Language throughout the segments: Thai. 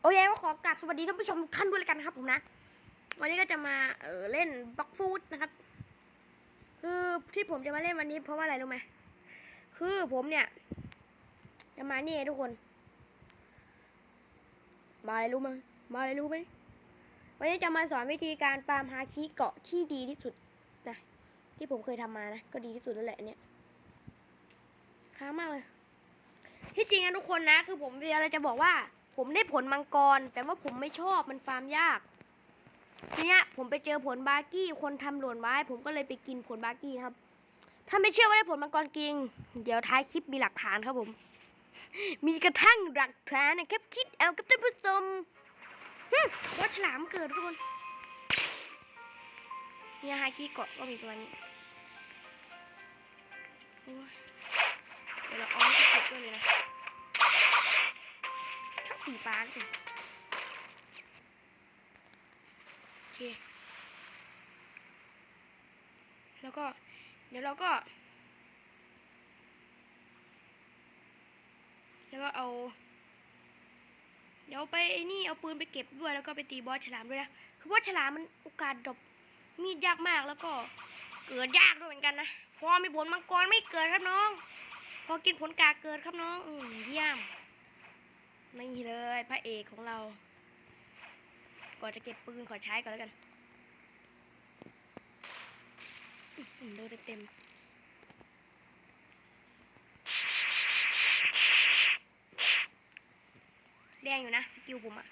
โอเคก็ขอกราบสวัสดีท่านผู้ชมทุกท่านด้วยแล้วกันนะครับผมนะ วันนี้ก็จะมาเออเล่นบล็อกฟูดนะครับ คือที่ผมจะมาเล่นวันนี้เพราะว่าอะไรรู้ไหมคือผมเนี่ย จะมานี่ทุกคน มาอะไรรู้มั้ยมาอะไรรู้ไหมวันนี้จะมาสอนวิธีการฟาร์มฮาคิเกาะที่ดีที่สุดนะที่ผมเคยทำมานะก็ดีที่สุดแล้วแหละเนี่ยค้างมากเลย ที่จริงนะทุกคนนะ คือผมมีอะไรจะบอกว่า ผมได้ผลมังกร แต่ว่าผมไม่ชอบมันฟาร์มยาก ทีเนี้ยผมไปเจอผลบาร์กี้คนทำหล่นไว้ ผมก็เลยไปกินผลบาร์กี้ครับ ถ้าไม่เชื่อว่าได้ผลมังกรจริง เดี๋ยวท้ายคลิปมีหลักฐานครับผม มีกระทั่งหลักฐานนะครับคิดเอากับท่านผู้ชมว่าฉลามเกิดทุกคนเนี่ยฮากี้เกาะก็มีประมาณนี้เดี๋ยวเราเอาให้สุดด้วยเลยนะ สีฟ้าสิโอเค แล้วก็ เดี๋ยวเราก็ แล้วก็เอา เดี๋ยวไปไอ้นี่เอาปืนไปเก็บด้วยแล้วก็ไปตีบอสฉลามด้วยนะ คือบอสฉลามมันโอกาสดรอปมีดยากมากแล้วก็เกิดยากด้วยเหมือนกันนะ พอมีผลมังกรไม่เกิดครับน้อง พอกินผลกาเกิดครับน้อง อืมเยี่ยม นี่เลยพระเอกของเรา ก่อนจะเก็บปืนขอใช้ก่อนแล้วกันโดนเต็มแรงอยู่นะ สกิลผมอะ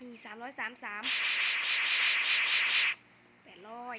นี่สามร้อยสามสามแปดร้อย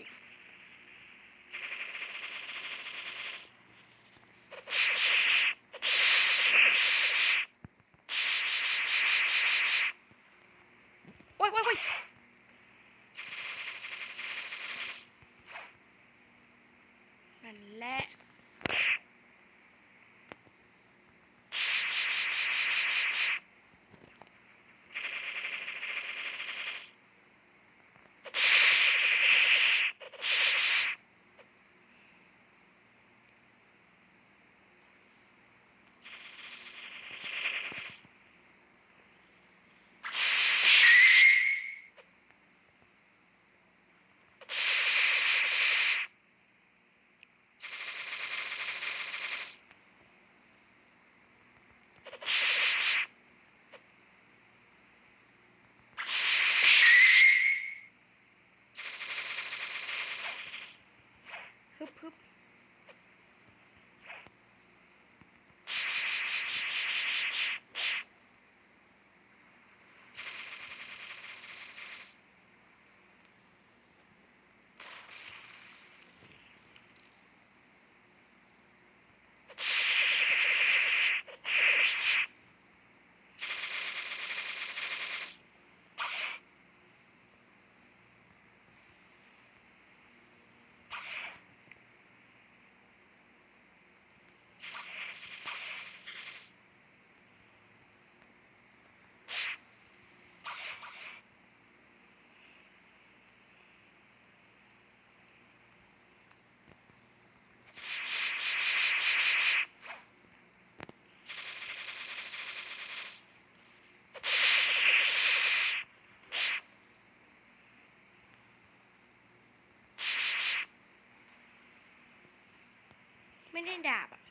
ไม่ได้ดาบอะ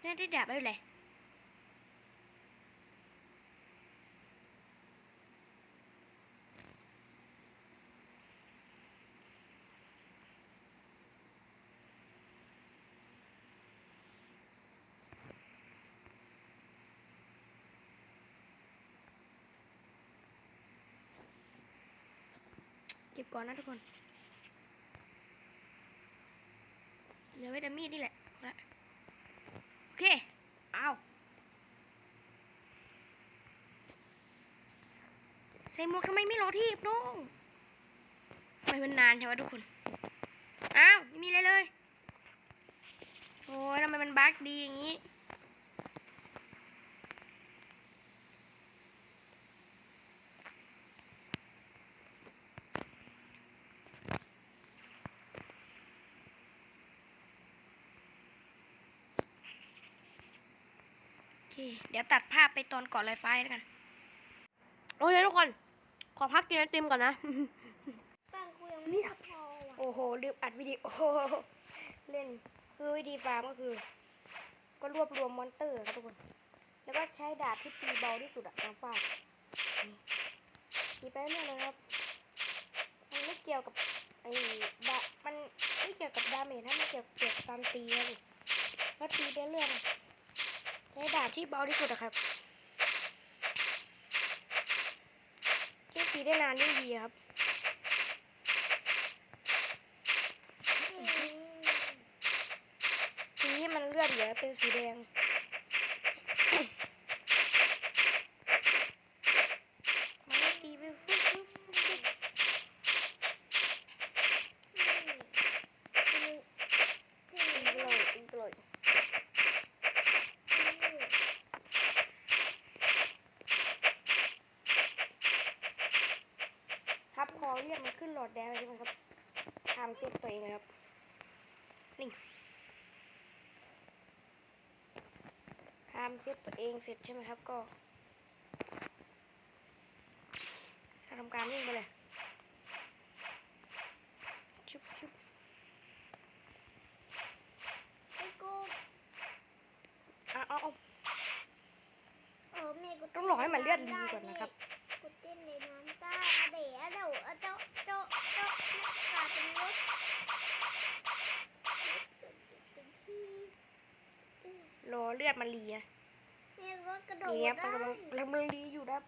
ไม่ได้ดาบไม่เป็นไรเก็บก่อนนะทุกคน เหลือไว้แต่มีดนี่แหละโอเคเอาใส่หมวกทำไมไม่รอที่น้องทำไมมันนานใช่ไหมทุกคนอ้าวไม่มีอะไรเลยโอ้ยทำไมมันบั๊กดีอย่างนี้ เดี๋ยวตัดภาพไปตอนก่อนไลฟ์ไฟแล้วกัน โอเคทุกคน ขอพักกินไอติมก่อนนะแป้งกูยังไม่พอโอ้โหลืมอัดวิดีโอ เล่นคือวิธีฟาร์มก็คือ ก็รวบรวมมอนเตอร์ครับทุกคน แล้วก็ใช้ดาบที่ตีเบาที่สุดอะมาฟาดนี่ตีไปเรื่อยเลยครับ มันไม่เกี่ยวกับไอ้ดามันไม่เกี่ยวกับดาเมจนะมันเกี่ยวเกี่ยวกับการตีครับก็ตีไปเรื่อยๆนะใช้ ดาบที่เบาที่สุดอะครับยิ่งตีได้นานยิ่งดีครับสีที่มันเลือดเหลือเป็นสีแดง มันตีไปฟุ๊บฟุ๊บฟุ๊บฟุ๊บตีไปเลยตีไปเลยครับพอเรียกมันขึ้นหลอ ดแดงเลยใช่ไหมครับทำเซตตัวเองเลยครับ นี่ทำเซตตัวเองเสร็จใช่ไหมครับก็ทำการวิ่งไปเลย ชุบชุบ ไอ้กู อะเอาเอา เออแม่กู ต้องรอให้มันเลือดดีก่อนนะครับ กูเต้นในน้ำตาอะเดะอะเดาอะเจ้าเจ้าเจ้าตาเป็นรถ ร อเลือดมันรีนะแม่รถกระโดดนี่ครับได้กำลังกำลังรีอยู่นะครับ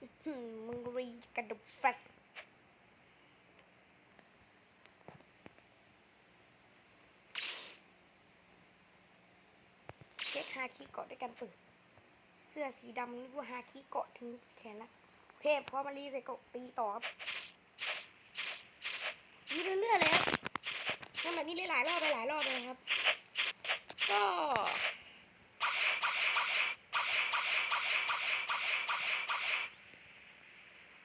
อื้อหือมึงรีกระดกแฟสเช็ดฮาคิเกาะด้วยกันเปิดเสื้อสีดำนึกว่าฮาคิเกาะถึงแขนละโอเคพอมารีใส่เกาะตีต่อครับรีเรื่อยๆเลยครับทำแบบนี้หลายๆรอบไปหลายรอบเลยครับ ก็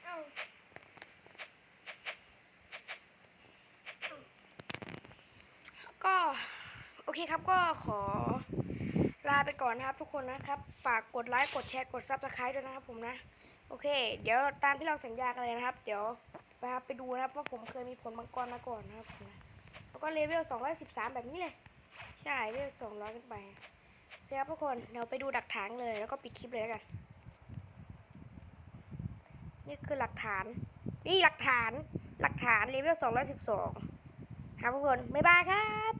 เอ้า ก็ โอเครับก็ขอลาไปก่อนนะครับ ทุกคนนะครับ ฝากกดไลค์กดแชร์กดซับสไครต์ด้วยนะครับผมนะ โอเค เดี๋ยวตามที่เราสัญญากันเลยนะครับ เดี๋ยวไปครับไปดูนะครับว่าผมเคยมีผลมังกรมาก่อนนะครับผมนะแล้วก็เลเวล213แบบนี้เลย ใช่เลเวล200ขึ้นไปโอเครับทุกคนเดี๋ยวไปดูหลักฐานเลยแล้วก็ปิดคลิปเลยแล้วกันนี่คือหลักฐาน นี่หลักฐาน หลักฐานเลเวล212ครับทุกคน บ๊ายบายครับ